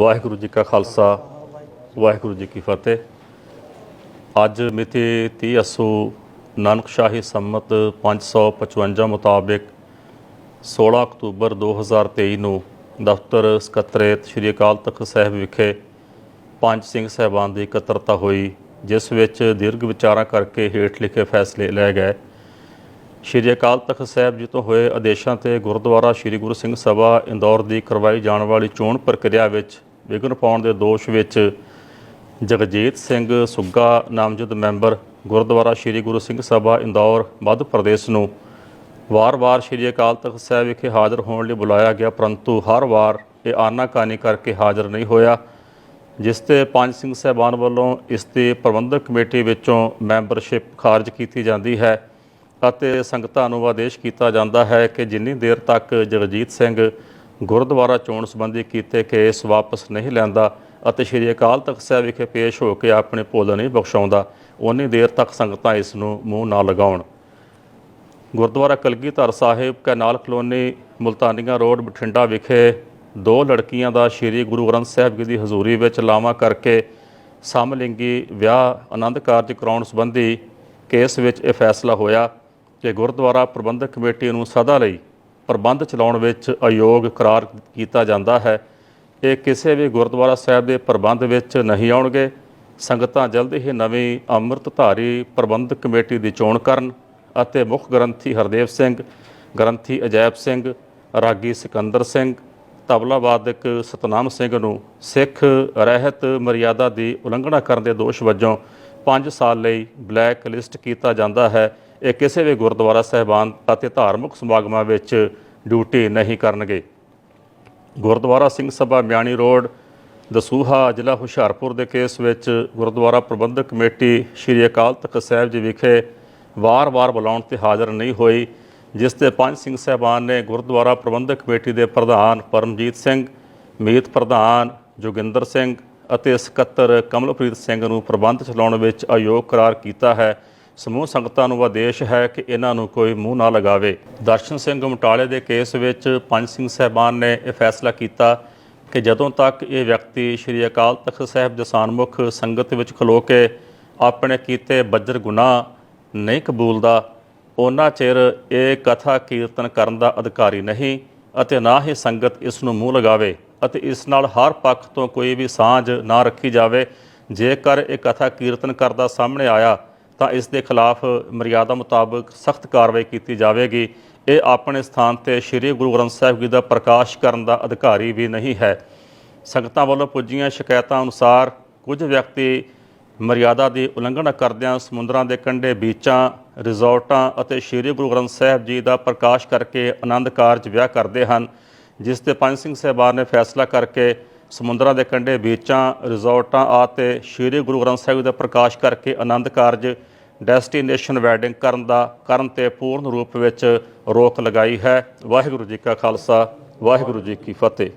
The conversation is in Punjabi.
ਵਾਹਿਗੁਰੂ ਜੀ ਕਾ ਖਾਲਸਾ, ਵਾਹਿਗੁਰੂ ਜੀ ਕੀ ਫਤਿਹ। ਅੱਜ ਮਿਤੀ 30 ਅਸੂ ਨਾਨਕ ਸ਼ਾਹੀ ਸੰਮਤ 555 ਮੁਤਾਬਿਕ 16 ਅਕਤੂਬਰ 2023 ਨੂੰ ਦਫ਼ਤਰ ਸਕੱਤਰੇਤ ਸ੍ਰੀ ਅਕਾਲ ਤਖਤ ਸਾਹਿਬ ਵਿਖੇ ਪੰਜ ਸਿੰਘ ਸਹਿਬਾਨ ਦੀ ਇਕੱਤਰਤਾ ਹੋਈ, ਜਿਸ ਵਿੱਚ ਦੀਰਘ ਵਿਚਾਰਾਂ ਕਰਕੇ ਹੇਠ ਲਿਖੇ ਫੈਸਲੇ ਲਏ ਗਏ। ਸ਼੍ਰੀ ਅਕਾਲ ਤਖਤ ਸਾਹਿਬ ਜੀ ਤੋਂ ਹੋਏ ਆਦੇਸ਼ਾਂ ਤੇ ਗੁਰਦੁਆਰਾ ਸ਼੍ਰੀ ਗੁਰੂ ਸਿੰਘ ਸਭਾ ਇੰਦੌਰ ਦੀ ਕਰਵਾਈ ਜਾਣ ਵਾਲੀ ਚੋਣ ਪ੍ਰਕਿਰਿਆ ਵਿੱਚ ਵਿਘਨ ਪਾਉਣ ਦੇ ਦੋਸ਼ ਵਿੱਚ ਜਗਜੀਤ ਸਿੰਘ ਸੁੱਗਾ ਨਾਮਜ਼ਦ ਮੈਂਬਰ ਗੁਰਦੁਆਰਾ ਸ਼੍ਰੀ ਗੁਰੂ ਸਿੰਘ ਸਭਾ ਇੰਦੌਰ, ਮੱਧ ਪ੍ਰਦੇਸ਼ ਨੂੰ ਵਾਰ-ਵਾਰ ਸ਼੍ਰੀ ਅਕਾਲ ਤਖਤ ਸਾਹਿਬ ਵਿਖੇ ਹਾਜ਼ਰ ਹੋਣ ਲਈ ਬੁਲਾਇਆ ਗਿਆ, ਪਰੰਤੂ ਹਰ ਵਾਰ ਇਹ ਆਨਾਕਾਨੀ ਕਰਕੇ ਹਾਜ਼ਰ ਨਹੀਂ ਹੋਇਆ, ਜਿਸ ਤੇ ਪੰਜ ਸਿੰਘ ਸਹਿਬਾਨ ਵੱਲੋਂ ਇਸ ਦੀ ਪ੍ਰਬੰਧਕ ਕਮੇਟੀ ਵਿੱਚੋਂ ਮੈਂਬਰਸ਼ਿਪ ਖਾਰਜ ਕੀਤੀ ਜਾਂਦੀ ਹੈ ਅਤੇ ਸੰਗਤਾਂ ਨੂੰ ਆਦੇਸ਼ ਕੀਤਾ ਜਾਂਦਾ ਹੈ ਕਿ ਜਿੰਨੀ ਦੇਰ ਤੱਕ ਜਗਜੀਤ ਸਿੰਘ ਗੁਰਦੁਆਰਾ ਚੋਣ ਸੰਬੰਧੀ ਕੀਤੇ ਕੇਸ ਵਾਪਸ ਨਹੀਂ ਲੈਂਦਾ ਅਤੇ ਸ਼੍ਰੀ ਅਕਾਲ ਤਖਤ ਸਾਹਿਬ ਵਿਖੇ ਪੇਸ਼ ਹੋ ਕੇ ਆਪਣੇ ਭੁੱਲ ਨਹੀਂ ਬਖਸ਼ਾਉਂਦਾ ਉਨੀ ਦੇਰ ਤੱਕ ਸੰਗਤਾਂ ਇਸ ਨੂੰ ਮੂੰਹ ਨਾ ਲਗਾਉਣ। Gurdwara Kalgidhar Sahib, canal colony, Multania road, Bathinda ਵਿਖੇ ਦੋ ਲੜਕੀਆਂ ਦਾ ਸ੍ਰੀ ਗੁਰੂ ਗ੍ਰੰਥ ਸਾਹਿਬ ਜੀ ਦੀ ਹਜ਼ੂਰੀ ਵਿੱਚ ਲਾਵਾ ਕਰਕੇ ਸਮਲਿੰਗੀ ਵਿਆਹ ਆਨੰਦ ਕਾਰਜ ਕਰਾਉਣ ਸੰਬੰਧੀ ਕੇਸ ਵਿੱਚ ਇਹ ਫੈਸਲਾ ਹੋਇਆ ਕਿ ਗੁਰਦੁਆਰਾ ਪ੍ਰਬੰਧਕ ਕਮੇਟੀ ਨੂੰ ਸਦਾ ਲਈ ਪ੍ਰਬੰਧ ਚਲਾਉਣ ਵਿੱਚ ਅਯੋਗ ਕਰਾਰ ਕੀਤਾ ਜਾਂਦਾ ਹੈ। ਇਹ ਕਿਸੇ ਵੀ ਗੁਰਦੁਆਰਾ ਸਾਹਿਬ ਦੇ ਪ੍ਰਬੰਧ ਵਿੱਚ ਨਹੀਂ ਆਉਣਗੇ। ਸੰਗਤਾਂ ਜਲਦ ਹੀ ਨਵੀਂ ਅੰਮ੍ਰਿਤਧਾਰੀ ਪ੍ਰਬੰਧਕ ਕਮੇਟੀ ਦੀ ਚੋਣ ਕਰਨ ਅਤੇ ਮੁੱਖ ਗ੍ਰੰਥੀ ਹਰਦੇਵ ਸਿੰਘ, ਗ੍ਰੰਥੀ ਅਜੈਬ ਸਿੰਘ, ਰਾਗੀ ਸਿਕੰਦਰ ਸਿੰਘ, ਤਬਲਾ ਵਾਦਕ ਸਤਨਾਮ ਸਿੰਘ ਨੂੰ ਸਿੱਖ ਰਹਿਤ ਮਰਿਆਦਾ ਦੀ ਉਲੰਘਣਾ ਕਰਨ ਦੇ ਦੋਸ਼ ਵਜੋਂ 5 ਸਾਲ ਲਈ ਬਲੈਕ ਲਿਸਟ ਕੀਤਾ ਜਾਂਦਾ ਹੈ। ਇਹ ਕਿਸੇ ਵੀ ਗੁਰਦੁਆਰਾ ਸਹਿਬਾਨ ਅਤੇ ਧਾਰਮਿਕ ਸਮਾਗਮਾਂ ਵਿੱਚ ਡਿਊਟੀ ਨਹੀਂ ਕਰਨਗੇ। ਗੁਰਦੁਆਰਾ ਸਿੰਘ ਸਭਾ ਮਿਆਣੀ ਰੋਡ, ਦਸੂਹਾ ਜ਼ਿਲ੍ਹਾ ਹੁਸ਼ਿਆਰਪੁਰ ਦੇ ਕੇਸ ਵਿੱਚ ਗੁਰਦੁਆਰਾ ਪ੍ਰਬੰਧਕ ਕਮੇਟੀ ਸ਼੍ਰੀ ਅਕਾਲ ਤਖਤ ਸਾਹਿਬ ਜੀ ਵਿਖੇ ਵਾਰ-ਵਾਰ ਬੁਲਾਉਣ ਤੇ ਹਾਜ਼ਰ ਨਹੀਂ ਹੋਈ, ਜਿਸ ਤੇ ਪੰਜ ਸਿੰਘ ਸਹਿਬਾਨ ਨੇ ਗੁਰਦੁਆਰਾ ਪ੍ਰਬੰਧਕ ਕਮੇਟੀ ਦੇ ਪ੍ਰਧਾਨ ਪਰਮਜੀਤ ਸਿੰਘ, ਮੀਤ ਪ੍ਰਧਾਨ ਜੋਗਿੰਦਰ ਸਿੰਘ ਅਤੇ ਸਕੱਤਰ ਕਮਲਪ੍ਰੀਤ ਸਿੰਘ ਨੂੰ ਪ੍ਰਬੰਧ ਚਲਾਉਣ ਵਿੱਚ ਅਯੋਗ ਕਰਾਰ ਕੀਤਾ ਹੈ। ਸਮੂਹ ਸੰਗਤਾਂ ਨੂੰ ਆਦੇਸ਼ ਹੈ ਕਿ ਇਹਨਾਂ ਨੂੰ ਕੋਈ ਮੂੰਹ ਨਾ ਲਗਾਵੇ। ਦਰਸ਼ਨ ਸਿੰਘ ਮਟਾਲੇ ਦੇ ਕੇਸ ਵਿੱਚ ਪੰਜ ਸਿੰਘ ਸਹਿਬਾਨ ਨੇ ਇਹ ਫੈਸਲਾ ਕੀਤਾ ਕਿ ਜਦੋਂ ਤੱਕ ਇਹ ਵਿਅਕਤੀ ਸ਼੍ਰੀ ਅਕਾਲ ਤਖਤ ਸਾਹਿਬ ਦੇ ਸਾਨਮੁਖ ਸੰਗਤ ਵਿੱਚ ਖਲੋ ਕੇ ਆਪਣੇ ਕੀਤੇ ਬੱਜਰ ਗੁਨਾਹ ਨਹੀਂ ਕਬੂਲਦਾ, ਉਹਨਾਂ ਚਿਰ ਇਹ ਕਥਾ ਕੀਰਤਨ ਕਰਨ ਦਾ ਅਧਿਕਾਰੀ ਨਹੀਂ ਅਤੇ ਨਾ ਹੀ ਸੰਗਤ ਇਸ ਨੂੰ ਮੂੰਹ ਲਗਾਵੇ ਅਤੇ ਇਸ ਨਾਲ ਹਰ ਪੱਖ ਤੋਂ ਕੋਈ ਵੀ ਸਾਂਝ ਨਾ ਰੱਖੀ ਜਾਵੇ। ਜੇਕਰ ਇਹ ਕਥਾ ਕੀਰਤਨ ਕਰਦਾ ਸਾਹਮਣੇ ਆਇਆ ਤਾਂ ਇਸ ਦੇ ਖਿਲਾਫ ਮਰਿਆਦਾ ਮੁਤਾਬਕ ਸਖਤ ਕਾਰਵਾਈ ਕੀਤੀ ਜਾਵੇਗੀ। ਇਹ ਆਪਣੇ ਸਥਾਨ ਤੇ ਸ੍ਰੀ ਗੁਰੂ ਗ੍ਰੰਥ ਸਾਹਿਬ ਜੀ ਦਾ ਪ੍ਰਕਾਸ਼ ਕਰਨ ਦਾ ਅਧਿਕਾਰੀ ਵੀ ਨਹੀਂ ਹੈ। ਸੰਗਤਾਂ ਵੱਲੋਂ ਪੁੱਜੀਆਂ ਸ਼ਿਕਾਇਤਾਂ ਅਨੁਸਾਰ ਕੁਝ ਵਿਅਕਤੀ ਮਰਿਆਦਾ ਦੀ ਉਲੰਘਣਾ ਕਰਦਿਆਂ ਸਮੁੰਦਰਾਂ ਦੇ ਕੰਢੇ ਬੀਚਾਂ, ਰਿਜ਼ੋਰਟਾਂ ਅਤੇ ਸ੍ਰੀ ਗੁਰੂ ਗ੍ਰੰਥ ਸਾਹਿਬ ਜੀ ਦਾ ਪ੍ਰਕਾਸ਼ ਕਰਕੇ ਆਨੰਦ ਕਾਰਜ ਵਿਆਹ ਕਰਦੇ ਹਨ, ਜਿਸ ਤੇ ਪੰਜ ਸਿੰਘ ਸਾਹਿਬਾਨ ਨੇ ਫੈਸਲਾ ਕਰਕੇ ਸਮੁੰਦਰਾਂ ਦੇ ਕੰਢੇ ਬੀਚਾਂ, ਰਿਜ਼ੋਰਟਾਂ ਆਤੇ ਸ੍ਰੀ ਗੁਰੂ ਗ੍ਰੰਥ ਸਾਹਿਬ ਜੀ ਦਾ ਪ੍ਰਕਾਸ਼ ਕਰਕੇ ਆਨੰਦ ਕਾਰਜ ਡੈਸਟੀਨੇਸ਼ਨ ਵੈਡਿੰਗ ਕਰਨ ਦਾ, ਕਰਨ ਤੇ ਪੂਰਨ ਰੂਪ ਵਿੱਚ ਰੋਕ ਲਗਾਈ ਹੈ। ਵਾਹਿਗੁਰੂ ਜੀ ਕਾ ਖਾਲਸਾ, ਵਾਹਿਗੁਰੂ ਜੀ ਕੀ ਫਤਿਹ।